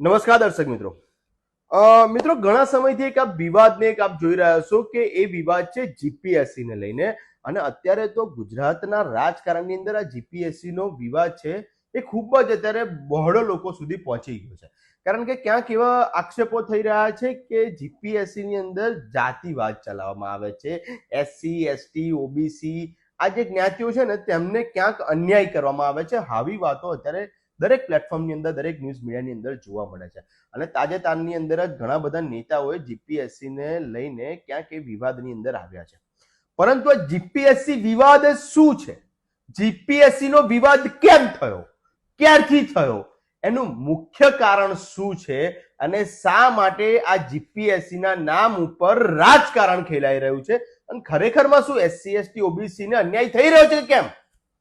નમસ્કાર દર્શક મિત્રો. મિત્રો, ઘણા સમયથી એક આપ વિવાદને એક આપ જોઈ રહ્યા છો કે એ વિવાદ છે જીપીએસસી ને લઈને. અને અત્યારે તો ગુજરાતના રાજકારણની અંદર આ જીપીએસસી નો વિવાદ છે એ ખૂબ જ અત્યારે બહોળો લોકો સુધી પહોંચી ગયો છે. કારણ કે ક્યાંક એવા આક્ષેપો થઈ રહ્યા છે કે જીપીએસસી ની અંદર જાતિવાદ ચલાવવામાં આવે છે. એસસી એસટી ઓબીસી આ જે જ્ઞાતિઓ છે ને તેમને ક્યાંક અન્યાય કરવામાં આવે છે. આવી વાતો અત્યારે દરેક પ્લેટફોર્મની અંદર, દરેક ન્યૂઝ મીડિયાની અંદર જોવા મળે છે. અને તાજેતરની અંદર જ ઘણા બધા નેતાઓએ જીપીએસસીને લઈને ક્યાંક એ વિવાદની અંદર આવ્યા છે. પરંતુ આ જીપીએસસી વિવાદ શું છે? જીપીએસસી નો વિવાદ કેમ થયો? ક્યારથી થયો? એનું મુખ્ય કારણ શું છે? અને શા માટે આ જીપીએસસી ના નામ ઉપર રાજકારણ ખેલાઈ રહ્યું છે? અને ખરેખરમાં શું એસસી એસટી ઓબીસી ને અન્યાય થઈ રહ્યો છે કેમ?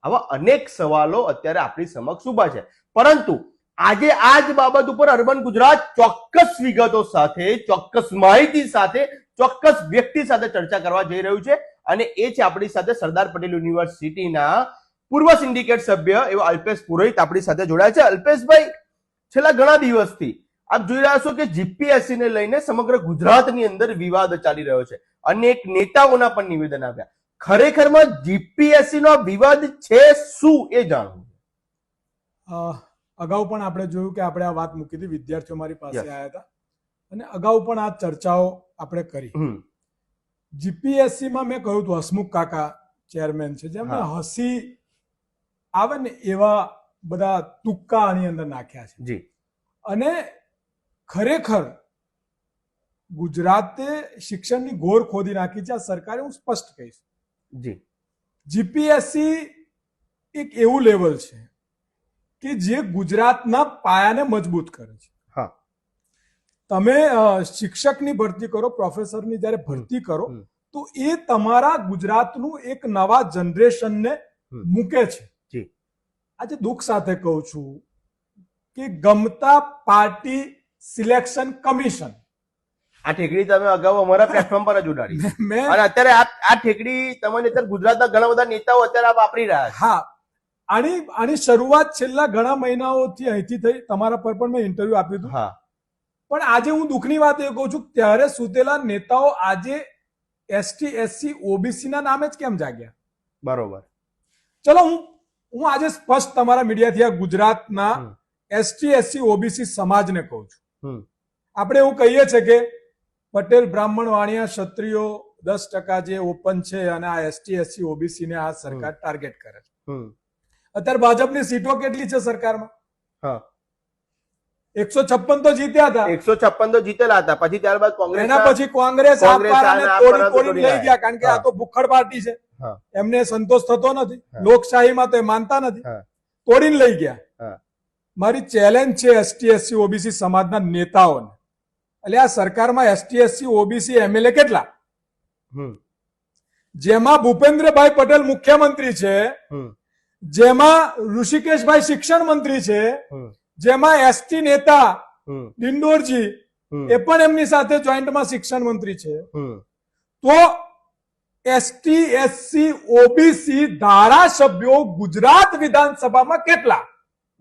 આવા અનેક સવાલો અત્યારે આપણી સમક્ષ ઊભા છે. પરંતુ આજે આ જ બાબત ઉપર અર્બન ગુજરાત ચોક્કસ વિગતો સાથે, ચોક્કસ માહિતી સાથે, ચોક્કસ વ્યક્તિ સાથે ચર્ચા કરવા જઈ રહ્યું છે. અને એ છે આપણી સાથે સરદાર પટેલ યુનિવર્સિટીના પૂર્વ સિન્ડિકેટ સભ્ય એવા અલ્પેશ પુરોહિત આપણી સાથે જોડાયા છે. અલ્પેશભાઈ, છેલ્લા ઘણા દિવસથી આપ જોઈ રહ્યા છો કે જીપીએસસી ને લઈને સમગ્ર ગુજરાતની અંદર વિવાદ ચાલી રહ્યો છે. અનેક નેતાઓના પણ નિવેદન આવ્યા. ખરેખરમાં જીપીએસસી નો વિવાદ છે શું એ જાણવું? અગાઉ પણ આપણે જોયું કે આપણે આ વાત મૂકી હતી વિદ્યાર્થીઓ મારી પાસે આવ્યા હતા. અને અગાઉ પણ આ ચર્ચાઓ આપણે કરી. જીપીએસસી માં મેં કહ્યું હતું હસમુખ કાકા ચેરમેન છે જેમને હસી આવે ને એવા બધા તુક્કા આની અંદર નાખ્યા છે. અને ખરેખર ગુજરાતે શિક્ષણની ગોર ખોદી નાખી છે આ સરકારે હું સ્પષ્ટ કહીશ. જી. જીપીએસસી એક એવું લેવલ છે કે જે ગુજરાતના પાયાને મજબૂત કરે છે. હા. તમે શિક્ષકની ભરતી કરો પ્રોફેસરની જ્યારે ભરતી કરો તો એ તમારા ગુજરાતનું એક નવા જનરેશનને. મૂકે છે. આજે દુઃખ સાથે કહું છું કે ગમતા પાર્ટી સિલેક્શન કમિશન. આ ઠેકડી તમે અગાઉ અમારા પ્લેટફોર્મ પર જ ઉડાડી. મેં અને અત્યારે આ આ ઠેકડી તમને અત્યારે ગુજરાતના ઘણા બધા નેતાઓ અત્યારે વાપરી રહ્યા છે. હા. આની આની શરૂઆત છેલ્લા ઘણા મહિનાઓથી અહીંથી થઈ તમારા પર પણ મેં ઇન્ટરવ્યુ આપ્યું હતું પણ આજે હું દુઃખની વાત એ કહું છું ત્યારે સુતેલા નેતાઓ આજે એસટી એસસી ઓબીસી ના નામે જ કેમ જાગ્યા? બરોબર. ચલો હું હું આજે સ્પષ્ટ તમારા મીડિયાથી આ ગુજરાતના. એસટી એસસી ઓબીસી સમાજને કહું છું. આપણે એવું કહીએ છીએ કે પટેલ બ્રાહ્મણ વાણિયા ક્ષત્રિયો દસ ટકા જે ઓપન છે અને આ એસટી એસસી ઓબીસી ને આ સરકાર ટાર્ગેટ કરે છે. અત્યારે ભાજપની સીટો કેટલી છે સરકારમાં? હા. એકસો છપ્પન તો જીત્યા હતા. એકસો છપ્પન તો જીતેલા હતા. પછી ત્યારબાદ કોંગ્રેસ એના પછી કોંગ્રેસ તોડી તોડી લઈ ગયા કારણ કે આ તો ભૂખડ પાર્ટી છે. એમને સંતોષ થતો નથી. લોકશાહીમાં તો એ માનતા નથી. તોડીને લઈ ગયા. મારી ચેલેન્જ છે એસટી એસસી ઓબીસી સમાજના નેતાઓને. એટલે આ સરકારમાં એસટી એસસી ઓબીસી એમએલએ કેટલા? જેમાં ભૂપેન્દ્રભાઈ પટેલ મુખ્યમંત્રી છે. જેમાં ઋષિકેશભાઈ શિક્ષણ મંત્રી છે જેમાં એસટી નેતા ડિંડોરજી એ પણ એમની સાથે જોઈન્ટમાં શિક્ષણ મંત્રી છે. તો એસટી એસસી ઓબીસી ધારાસભ્યો ગુજરાત વિધાનસભામાં કેટલા?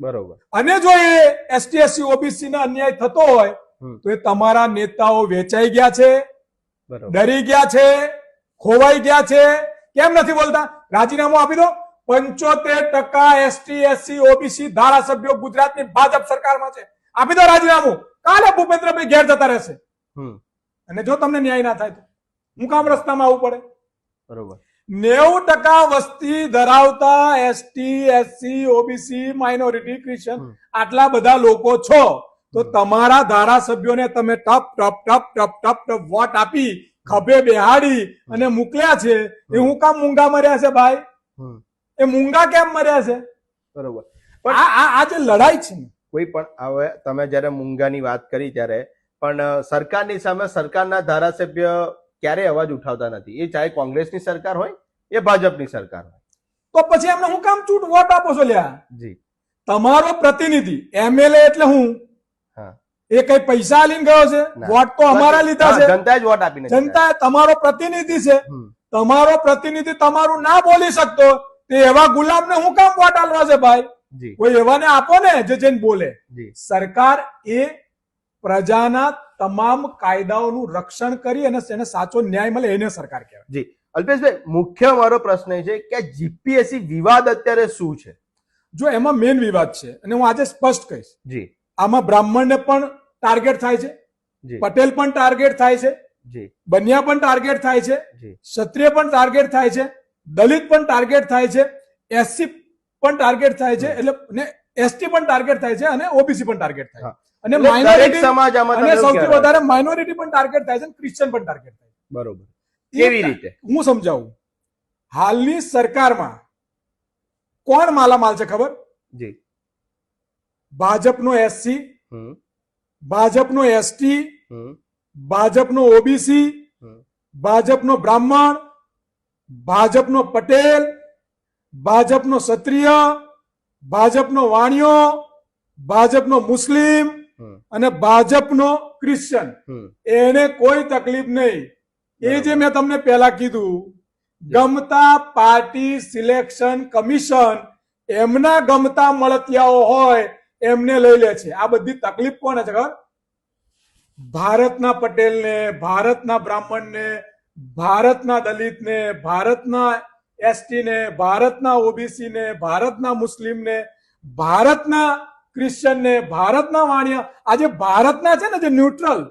બરોબર. અને જો એ એસટી એસસી ઓબીસી ને અન્યાય થતો હોય તો એ તમારા નેતાઓ વેચાઈ ગયા છે ડરી ગયા છે ખોવાઈ ગયા છે. કેમ નથી બોલતા? રાજીનામું આપી દો. પંચોતેર ટકા એસટી એસસી ઓબીસી ધારાસભ્યો ગુજરાતની ભાજપ સરકારમાં છે. આપી દો રાજીનામું. કાલે ભૂપેન્દ્રભાઈ ઘેર જતા રહેશે. અને જો તમને ન્યાય ના થાય તો હું કામ રસ્તામાં આવવું પડે. બરોબર. નેવું ટકા વસ્તી ધરાવતા ST SC OBC minority Christian આટલા બધા લોકો છો. તો. તમારા ધારાસભ્યોને તમે ટપ ટપ ટપ ટપ ટપ ટપ વોટ આપી ખભે બેહાડી અને મોકલ્યા છે. એ હું કામ મૂંગા મર્યા છે ભાઈ? એ મૂંગા કેમ મર્યા છે? બરોબર. પણ આ આ જે લડાઈ છે કોઈ પણ હવે તમે જ્યારે મૂંગાની વાત કરી ત્યારે પણ સરકારની સામે સરકારના ધારાસભ્ય ક્યારે અવાજ ઉઠાવતા નથી. એ ચાહે કોંગ્રેસની સરકાર હોય એ ભાજપની સરકાર હોય. તો પછી એમને હું કામ ચૂંટ વોટ આપો છો લ્યા? જી. તમારો પ્રતિનિધિ એમએલએ એટલે હું. એ કઈ પૈસા આલીને ગયો છે? વોટ તો અમારા લીધા છે. જનતાએ જ વોટ આપીને જનતા તમારો પ્રતિનિધિ છે. તમારો પ્રતિનિધિ તમારું ના બોલી શકતો. તે એવા ગુલામને હું કામ વોટ આલવા છે ભાઈ? કોઈ એવાને આપો ને જે જઈને બોલે. સરકાર એ પ્રજાના તમામ કાયદાઓનું રક્ષણ કરી અને એને સાચો ન્યાય મળે એને સરકાર કહેવાય. જી. અલ્પેશભાઈ મુખ્ય મારો પ્રશ્ન એ છે કે જીપીએસસી વિવાદ અત્યારે શું છે? જો એમાં મેઇન વિવાદ છે અને હું આજે સ્પષ્ટ કહીશ. જી. આમાં બ્રાહ્મણને પણ ટાર્ગેટ થાય છે પટેલ પણ ટાર્ગેટ થાય છે બન્યા પણ ટાર્ગેટ થાય છે ક્ષત્રિય પણ ટાર્ગેટ થાય છે દલિત પણ ટાર્ગેટ થાય છે એસસી પણ ટાર્ગેટ થાય છે એટલે ને એસટી પણ ટાર્ગેટ થાય છે અને ઓબીસી પણ ટાર્ગેટ થાય. છે. અને માઇનોરિટી સમાજ અને સૌથી વધારે માઇનોરિટી પણ ટાર્ગેટ થાય છે અને ક્રિશ્ચિયન પણ ટાર્ગેટ થાય છે. બરોબર. કેવી રીતે? હું સમજાવું. હાલની સરકારમાં કોણ માલામાલ છે ખબર? જી. ભાજપનો એસસી ભાજપનો એસટી ભાજપનો ઓબીસી ભાજપનો બ્રાહ્મણ ભાજપનો પટેલ ભાજપનો ક્ષત્રિય ભાજપનો વાણિયો ભાજપનો મુસ્લિમ અને ભાજપનો ક્રિશ્ચન. એને કોઈ તકલીફ નહીં. એ જે મેં તમને પહેલા કીધું ગમતા પાર્ટી સિલેક્શન કમિશન એમના ગમતા મળતિયાઓ હોય એમને લઈ લે છે. આ બધી તકલીફ કોને છે ખબર? ભારતના પટેલને ભારતના બ્રાહ્મણને ભારતના દલિતને ભારતના એસટીને ભારતના ઓબીસીને ભારતના મુસ્લિમને ભારતના ક્રિશ્ચનને ભારતના વાણિયા આજે ભારતના છે ને જે ન્યુટ્રલ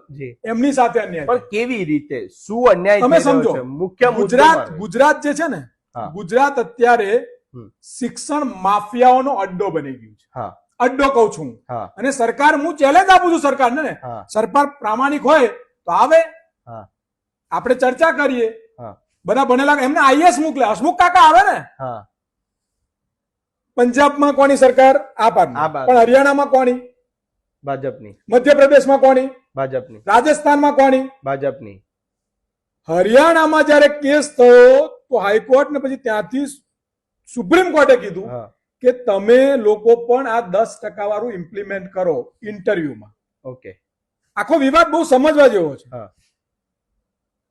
એમની સાથે અન્યાય પણ કેવી રીતે? શું અન્યાય તમે સમજો. મુખ્ય ગુજરાત ગુજરાત જે છે ને ગુજરાત અત્યારે શિક્ષણ માફિયાઓનો અડ્ડો બની ગયું છે. અડ્ડો કહું છું અને સરકાર હું ચેલેન્જ આપું છું સરકારને ને. સરકાર પ્રામાણિક હોય તો આવે. આપણે ચર્ચા કરીએ. બધા ભણેલા એમને આઈએસ મોકલે. હસમુખ કાકા આવે ને? પંજાબમાં કોની સરકાર? આપ. પણ હરિયાણામાં કોની? ભાજપની. મધ્યપ્રદેશમાં કોની? ભાજપની. રાજસ્થાનમાં કોની? ભાજપની. હરિયાણામાં જ્યારે કેસ થયો તો હાઈકોર્ટ ને પછી ત્યાંથી સુપ્રીમ કોર્ટે કીધું કે તમે લોકો પણ આ દસ ટકા વાળું ઇમ્પ્લિમેન્ટ કરો ઇન્ટરવ્યુમાં ઓકે. આખો વિવાદ બહુ સમજવા જેવો છે.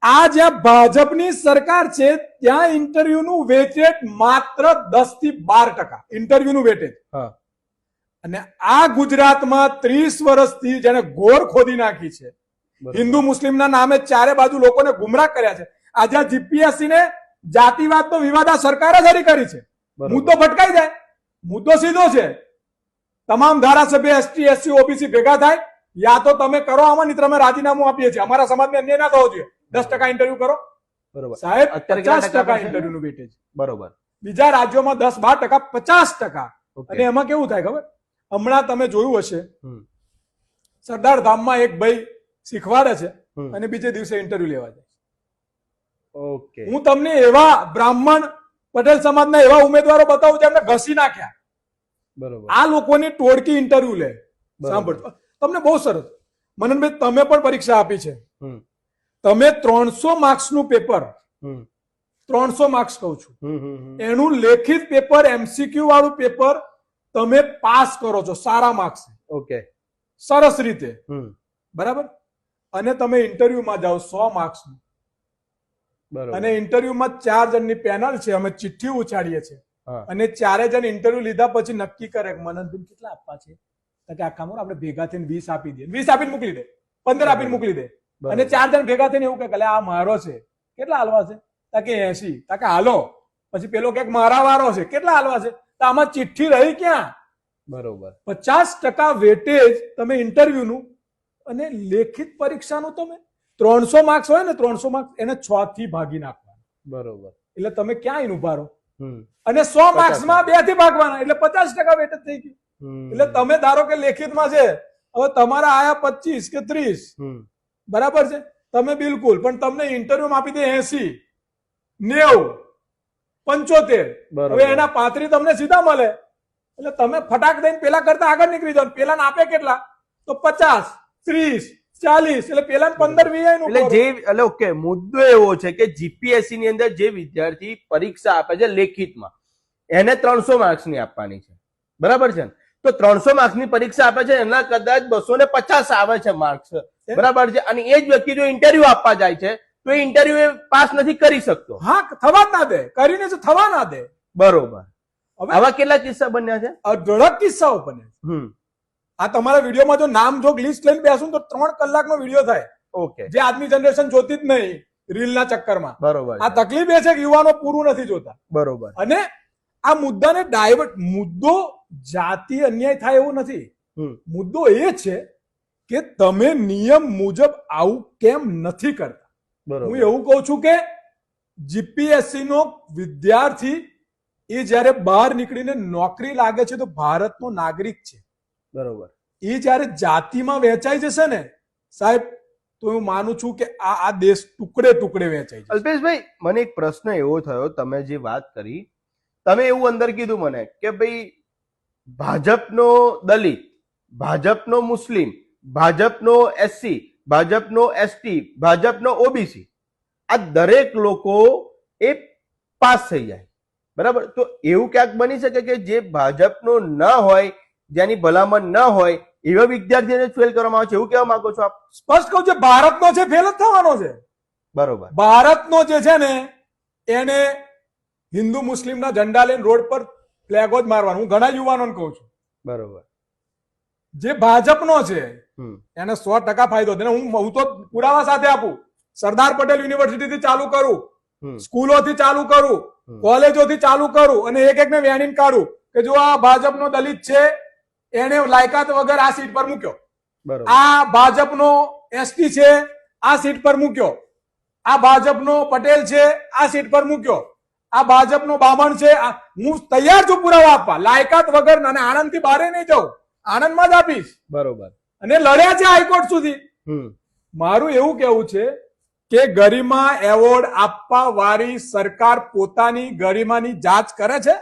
આ જ્યાં ભાજપની સરકાર છે ત્યાં ઇન્ટરવ્યુનું વેટેજ માત્ર દસથી બાર ટકા. ઇન્ટરવ્યુનું વેટેજ. અને આ ગુજરાતમાં ત્રીસ વર્ષથી જેને ગોર ખોદી નાખી છે હિન્દુ મુસ્લિમના નામે ચારે બાજુ લોકોને ગુમરાહ કર્યા છે. આજે જીપીએસસી ને જાતિવાદનો વિવાદ આ સરકારે જ હરી કરી છે. મુદ્દો ભટકાઈ જાય. મુદ્દો સીધો છે. તમામ ધારાસભ્ય એસટી એસસી ઓબીસી ભેગા થાય. યા તો તમે કરો આમાં નહીં તમે રાજીનામું આપીએ છીએ. અમારા સમાજને અન્ય ના થવો જોઈએ. દસ ટકા ઇન્ટરવ્યુ કરો. બરોબર. સાહેબ પચાસ ટકા ઇન્ટરવ્યુ નું વેટેજ. બરોબર. બીજા રાજ્યોમાં દસ બાર ટકા પચાસ ટકા. અને એમાં કેવું થાય ખબર? હમણાં તમે જોયું હશે. સરદાર ધામમાં એક ભાઈ શીખવાડે છે અને બીજે દિવસે ઇન્ટરવ્યુ લેવા જાય ઓકે. હું તમને એવા બ્રાહ્મણ પટેલ સમાજના એવા ઉમેદવારો બતાવું જેમને ઘસી નાખ્યા. બરોબર. આ લોકોની ટોળકી ઇન્ટરવ્યુ લે. બરોબર. સાંભળો તમને બહુ સરસ. મનનભાઈ તમે પણ પરીક્ષા આપી છે. તમે ત્રણસો માર્ક્સનું પેપર ત્રણસો માર્ક્સ કહું છું. એનું લેખિત પેપર એમસીક્યુ વાળું પેપર તમે પાસ કરો છો સારા માર્ક્સ. ઓકે. સરસ રીતે. બરાબર? અને તમે ઇન્ટરવ્યુમાં જાઓ સો માર્ક્સ. નું અને ઇન્ટરવ્યુમાં ચાર જણની પેનલ છે અમે ચિઠ્ઠી ઉછાડીએ છીએ. અને ચારે જણ ઇન્ટરવ્યુ લીધા પછી નક્કી કરે કે મનનબેન કેટલા આપવા છે? તો કે આ કામ આપણે ભેગા થઈને વીસ આપી દઈએ. વીસ આપીને મોકલી દે. પંદર આપીને મોકલી દે. અને ચાર જણ ભેગા થઈને એવું કે આ મારો છે. કેટલા હાલવા છે? તાકે એસી તાકે હાલો. પછી પેલો કે મારા વારો છે. કેટલા હાલવા છે? તો આમાં ચિઠ્ઠી રહી ક્યાં? બરોબર. પચાસ ટકા વેટેજ તમે ઇન્ટરવ્યુનું અને લેખિત પરીક્ષાનું તમે. ત્રણસો માર્ક્સ હોય ને ત્રણસો માર્ક્સ એને છ થી ભાગી નાખવાના. બરોબર. એટલે તમે ક્યાં ઊભા રહો? અને સો માર્ક્સમાં બેથી ભાગવાના. એટલે પચાસ ટકા વેટેજ થઈ ગયું. એટલે તમે ધારો કે લેખિતમાં છે હવે તમારા આયા પચીસ કે ત્રીસ. બરાબર છે? તમે બિલકુલ પણ તમને ઇન્ટરવ્યુ આપી દે એસી નેવું પંચોતેર. હવે એના પાંત્રી તમને સીધા મળે. એટલે તમે ફટાક દઈને પેલા કરતા આગળ નીકળી જાવ પેલા આપે કેટલા? તો પચાસ ત્રીસ ચાલીસ એટલે પેલા પંદર વીસ એટલે જે એટલે ઓકે મુદ્દો એવો છે કે જીપીએસસી ની અંદર જે વિદ્યાર્થી પરીક્ષા આપે છે લેખિતમાં એને ત્રણસો માર્ક્સની આપવાની છે. બરાબર છે ને? તો ત્રણસો માર્ક્સની પરીક્ષા આપે છે એના કદાચ બસો ને પચાસ આવે છે માર્ક્સ. બરાબર છે? અને એ જ વ્યક્તિ જો ઇન્ટરવ્યુ આપવા જાય છે તો એ ઇન્ટરવ્યુ પાસ નથી કરી શકતો. હા થવા ના દે. કરીને જો થવા ના દે. બરોબર. આવા કેટલા કિસ્સા બન્યા છે? અઢળક કિસ્સાઓ બને આ તમારા વિડીયોમાં જો નામ જો લિસ્ટ લઈને બેસું તો ત્રણ કલાકનો વીડિયો થાય. ઓકે. જે આજની જનરેશન જોતી જ નહીં રીલના ચક્કરમાં. બરોબર આ તકલીફ એ છે કે યુવાનો પૂરું નથી જોતા. બરોબર. અને આ મુદ્દાને ડાયવર્ટ મુદ્દો જાતિ અન્યાય થાય એવું નથી. મુદ્દો એ છે કે તમે નિયમ મુજબ આવું કેમ નથી કરતા. બરોબર. હું એવું કહું છું કે જીપીએસસી નો વિદ્યાર્થી એ જ્યારે બહાર નીકળીને નોકરી લાગે છે તો ભારતનો નાગરિક છે. બરોબર. એ જ્યારે જાતિમાં વહેંચાઈ જશે ને સાહેબ તો હું માનું છું કે આ આ દેશ ટુકડે ટુકડે વહેંચાઈ જશે. અલ્પેશભાઈ મને એક પ્રશ્ન એવો થયો તમે જે વાત કરી તમે એવું અંદર કીધું મને કે ભાઈ ભાજપનો દલિત ભાજપનો મુસ્લિમ ભાજપનો એસસી ભાજપનો એસટી ભાજપનો ઓબીસી આ દરેક લોકો એ પાસ થઈ જાય. બરાબર? તો એવું ક્યાંક બની શકે કે જે ભાજપનો ન હોય જેની ભલામણ ન હોય એવા વિદ્યાર્થીઓને ફેલ કરવામાં આવે છે. એવું કહેવા માંગો છો આપ? સ્પષ્ટ કહું છે ભારતનો છે ફેલ જ થવાનો છે. બરોબર. ભારતનો જે છે ને એને હિન્દુ મુસ્લિમના ઝંડા લઈને રોડ પર ફ્લેગો જ મારવાનો. હું ઘણા યુવાનોને કહું છું. બરોબર. જે ભાજપનો છે એને સો ટકા ફાયદો છે હું હું તો પુરાવા સાથે આપું. સરદાર પટેલ યુનિવર્સિટીથી ચાલુ કરું. સ્કૂલોથી ચાલુ કરું. કોલેજોથી ચાલુ કરું અને એક એકને વેણીને કાઢું કે જો આ ભાજપનો દલિત છે એને લાયકાત વગર આ સીટ પર મૂક્યો. આ ભાજપનો એસટી છે આ સીટ પર મૂક્યો. આ ભાજપનો પટેલ છે આ સીટ પર મૂક્યો. આ ભાજપનો બામણ છે. હું તૈયાર છું પુરાવા આપવા. લાયકાત વગર અને આણંદથી બારે નહીં જાઉં. આણંદમાં જ આપીશ. બરોબર. અને લડ્યા છે હાઈકોર્ટ સુધી. મારું એવું કેવું છે કે ગરિમા એવોર્ડ આપવા વાળી સરકાર પોતાની ગરિમાની જાંચ કરે છે?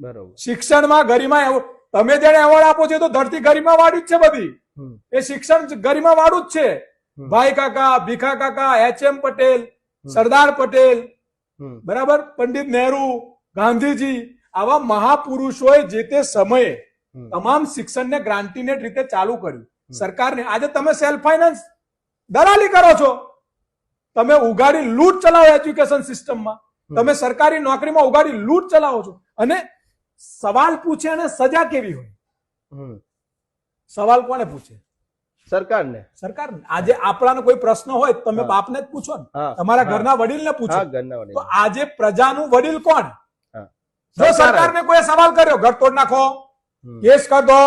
બરોબર. શિક્ષણમાં ગરિમા એવોર્ડ તમે જેને એવોર્ડ આપો છો તો ધરતી ગરિમા વાળી જ છે બધી. એ શિક્ષણ ગરિમા વાળું જ છે. ભાઈ કાકા ભીખા કાકા એચ એમ પટેલ સરદાર પટેલ બરાબર? પંડિત નહેરુ ગાંધીજી આવા મહાપુરુષોએ જે તે સમયે તમામ શિક્ષણને ગ્રાન્ટીનેટ રીતે ચાલુ કર્યું. સરકારને આજે તમે સેલ્ફ ફાઇનાન્સ દલાલી કરો છો. તમે ઉગાડી લૂંટ ચલાવો એજ્યુકેશન સિસ્ટમમાં. તમે સરકારી નોકરીમાં ઉગાડી લૂંટ ચલાવો છો. અને સવાલ પૂછે અને સજા કેવી હોય? સવાલ કોને પૂછે? સરકારને. સરકાર આજે આપણાનો કોઈ પ્રશ્ન હોય તમે બાપને જ પૂછો ને. તમારા ઘરના વડીલને પૂછો. તો આજે પ્રજાનું વડીલ કોણ? જો સરકારને કોઈ સવાલ કર્યો ઘર તોડ નાખો કેસ કર દો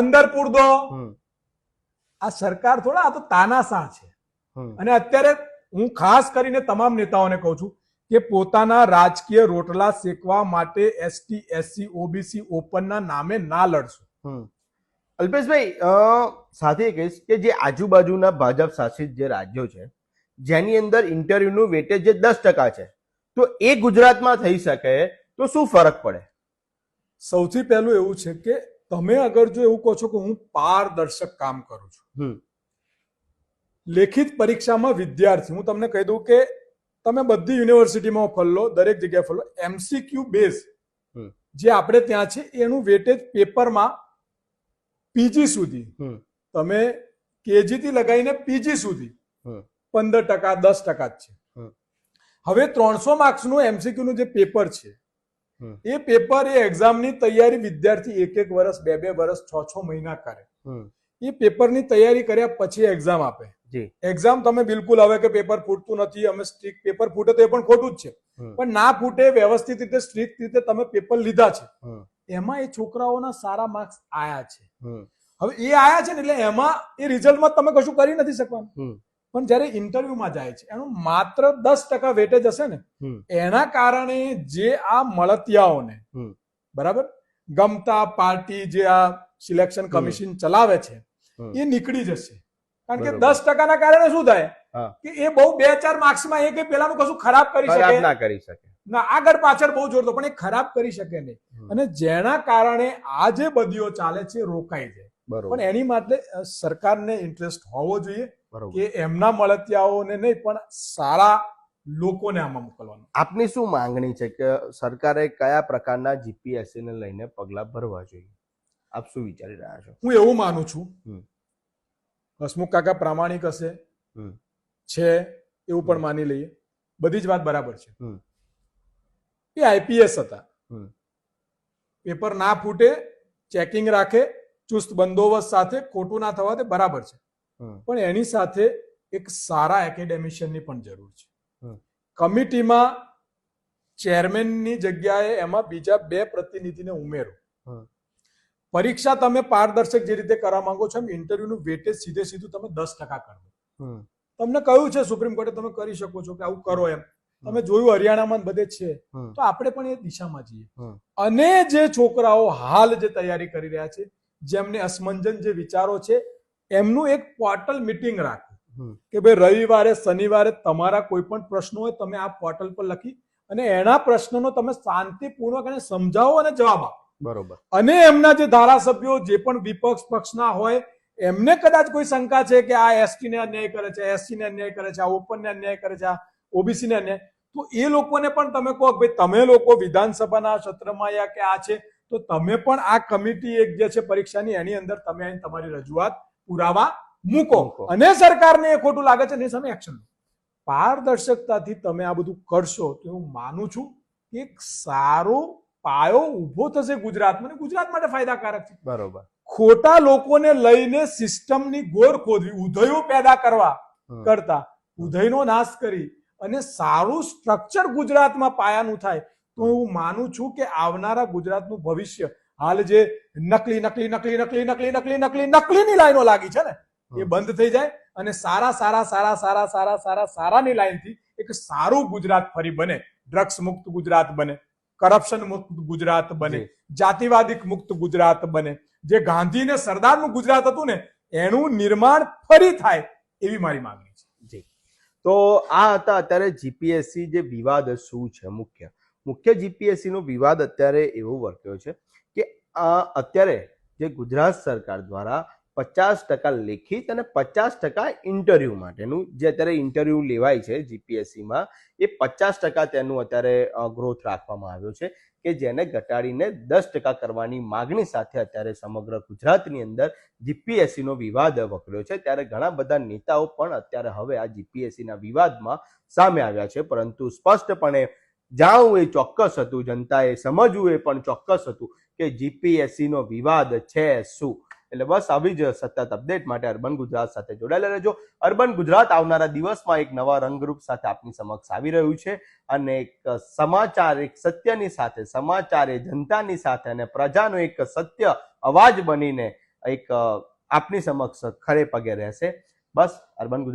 અંદર પૂર દો. આ સરકાર થોડા આ તો તાનાશાહ છે. અને અત્યારે હું ખાસ કરીને તમામ નેતાઓને કહું છું કે પોતાના રાજકીય રોટલા શેકવા માટે એસટી એસસી ઓબીસી ઓપનના નામે ના લડશો. અલ્પેશભાઈ સાથે કહીશ કે જે આજુબાજુના ભાજપ શાસિત જે રાજ્યો છે જેની અંદર ઇન્ટરવ્યુનું વેટેજ જે દસ ટકા છે તો એ ગુજરાતમાં થઈ શકે તો શું ફરક પડે? સૌથી પહેલું એવું છે કે તમે અગર જો એવું કહો છો કે હું પારદર્શક કામ કરું છું લેખિત પરીક્ષામાં વિદ્યાર્થી હું તમને કહી દઉં કે તમે બધી યુનિવર્સિટીમાં ફરલો દરેક જગ્યાએ ફરલો એમસીક્યુ બેઝ જે આપણે ત્યાં છે એનું વેટેજ પેપરમાં પીજી સુધી. તમે કેજી થી લગાવીને પીજી સુધી. પંદર ટકા દસ ટકા જ છે. હવે ત્રણસો માર્ક્સનું એમસીક્યુ નું જે પેપર છે એ પેપર એ એક્ઝામની તૈયારી વિદ્યાર્થી એક એક વર્ષ બે બે વર્ષ છ છ મહિના કરે. એ પેપરની તૈયારી કર્યા પછી એક્ઝામ આપે. એક્ઝામ તમે બિલકુલ હવે કે પેપર ફૂટતું નથી અમે સ્ટ્રીક પેપર ફૂટે તો એ પણ ખોટું જ છે. પણ ના ફૂટે વ્યવસ્થિત રીતે સ્ટ્રીક રીતે તમે પેપર લીધા છે. એમાં એ છોકરાઓના સારા માર્ક્સ આયા છે. હવે એ આયા છે ને એટલે એમાં એ રિઝલ્ટમાં તમે કશું કરી નથી શકવાનું. પણ જ્યારે ઇન્ટરવ્યુમાં જાય છે એનું માત્ર દસ ટકા વેટેજ હશે ને એના કારણે જે આ મળતિયાઓને. બરાબર? ગમતા પાર્ટી જે આ સિલેક્શન કમિશન ચલાવે છે એ નીકળી જશે. કારણ કે દસ ટકાના કારણે શું થાય? કે એ બહુ બે ચાર માર્ક્સમાં એ કે પેલાનું કશું ખરાબ કરી શકે? ના કરી શકે. ના આગળ પાછળ બહુ જોરતો પણ એ ખરાબ કરી શકે નહીં. અને જેના કારણે આ જે બદીઓ ચાલે છે રોકાઈ જાય. બરોબર. પણ એની માટે સરકારને ઇન્ટરેસ્ટ હોવો જોઈએ કે એમના મળતિયાઓને નહીં પણ સારા લોકોને આમાં મોકલવાનું. આપની શું માંગણી છે કે સરકારે કયા પ્રકારના જીપીએસસી ને લઈને પગલાં ભરવા જોઈએ? આપ શું વિચારી રહ્યા છો? હું એવું માનું છું. હસમુખ કાકા પ્રામાણિક હશે. છે એવું પણ માની લઈએ. બધી જ વાત બરાબર છે. એ આઈપીએસ હતા. પેપર ના ફૂટે ચેકિંગ રાખે ચુસ્ત બંદોબસ્ત સાથે ખોટું ના થવા તે બરાબર છે. પણ એની સાથે એક સારા એકેડેમિશિયનની પણ જરૂર છે. કમિટીમાં ચેરમેનની જગ્યાએ એમાં બીજા બે પ્રતિનિધિને ઉમેરો. પરીક્ષા તમે પારદર્શક જે રીતે કરવા માંગો છો એમ ઇન્ટરવ્યુનું વેટેજ સીધે સીધું તમે દસ ટકા કરો તમને કહ્યું છે સુપ્રીમ કોર્ટે તમે કરી શકો છો કે આવું કરો એમ. તમે જોયું હરિયાણામાં બધે છે. તો આપણે પણ એ દિશામાં જઈએ. અને જે છોકરાઓ હાલ જે તૈયારી કરી રહ્યા છે જેમને અસમંજન જે વિચારો છે એમનું એક પોર્ટલ મીટિંગ રાખો. કે ભાઈ રવિવારે શનિવારે તમારા કોઈ પણ પ્રશ્નો હોય તમે આ પોર્ટલ પર લખી અને એના પ્રશ્નનો તમે શાંતિપૂર્વક અને સમજાવો અને જવાબ આપો. બરોબર. અને એમના જે ધારાસભ્યો જે પણ વિપક્ષ પક્ષના હોય એમને કદાચ કોઈ શંકા છે કે આ એસટી ને અન્યાય કરે છે એસસી ને અન્યાય કરે છે આ ઓપન ને અન્યાય કરે છે આ ઓબીસી ને અન્યાય તો એ લોકોને પણ તમે કહો ભાઈ તમે લોકો વિધાનસભાના સત્રમાં યા કે આ છે તો તમે પણ આ કમિટી એક જે છે પરીક્ષાની એની અંદર તમે આવીને તમારી રજૂઆત પુરાવા મૂકો. અને સરકારને એ ખોટું લાગે છે એની સામે એક્શન પારદર્શકતાથી તમે આ બધું કરશો તો હું માનું છું કે એક સારો પાયો ઊભો થશે ગુજરાતમાં ગુજરાત માટે ફાયદાકારક છે. બરોબર. ખોટા લોકોને લઈને સિસ્ટમની ગોર ખોદવી ઉધયો પેદા કરવા કરતા ઉધયનો નાશ કરી અને સારું સ્ટ્રક્ચર ગુજરાતમાં પાયાનું થાય તો હું માનું છું કે આવનારા ગુજરાતનું ભવિષ્ય હાલ જે નકલી નકલી નકલી નકલી નકલી નકલી નકલી નકલીની લાઈનો લાગી છે ને એ બંધ થઈ જાય અને સારા સારા સારા સારા સારા સારા સારાની લાઈનથી એક સારું ગુજરાત ફરી બને ડ્રગ્સ મુક્ત ગુજરાત બને કરપ્શન મુક્ત ગુજરાત બને. જાતિવાદી મુક્ત ગુજરાત બને જે ગાંધી ને સરદારનું ગુજરાત હતું ને એનું નિર્માણ ફરી થાય એવી મારી માંગણી છે તો આ હતા અત્યારે જીપીએસસી જે વિવાદ શું છે મુખ્ય? મુખ્ય જીપીએસસીનો વિવાદ અત્યારે એવો વર્ત્યો છે કે અત્યારે જે ગુજરાત સરકાર દ્વારા પચાસ ટકા લેખિત અને પચાસ ટકા ઇન્ટરવ્યૂ માટેનું. જે અત્યારે ઇન્ટરવ્યૂ લેવાય છે જીપીએસસીમાં, એ પચાસ ટકા તેનું અત્યારે ગ્રોથ રાખવામાં આવ્યો છે કે જેને ઘટાડીને દસ ટકા કરવાની માગણી સાથે અત્યારે સમગ્ર ગુજરાતની અંદર જીપીએસસીનો વિવાદ વકર્યો છે. ત્યારે ઘણા બધા નેતાઓ પણ અત્યારે હવે આ જીપીએસસીના વિવાદમાં સામે આવ્યા છે. પરંતુ સ્પષ્ટપણે જાણવું એ ચોક્કસ હતું, જનતાએ સમજવું એ પણ ચોક્કસ હતું કે જીપીએસસીનો વિવાદ છે શું? એટલે બસ આવી જ સતત અપડેટ માટે અર્બન ગુજરાત સાથે જોડાયેલા રહેજો. અર્બન ગુજરાત આવનારા દિવસમાં એક નવા રંગરૂપ સાથે આપની સમક્ષ આવી રહ્યું છે અને એક સમાચાર, એક સત્યની સાથે, સમાચાર એ જનતાની સાથે અને પ્રજાનો એક સત્ય અવાજ બનીને એક આપની સમક્ષ ખરે પગે રહેશે. બસ અર્બન ગુજરાત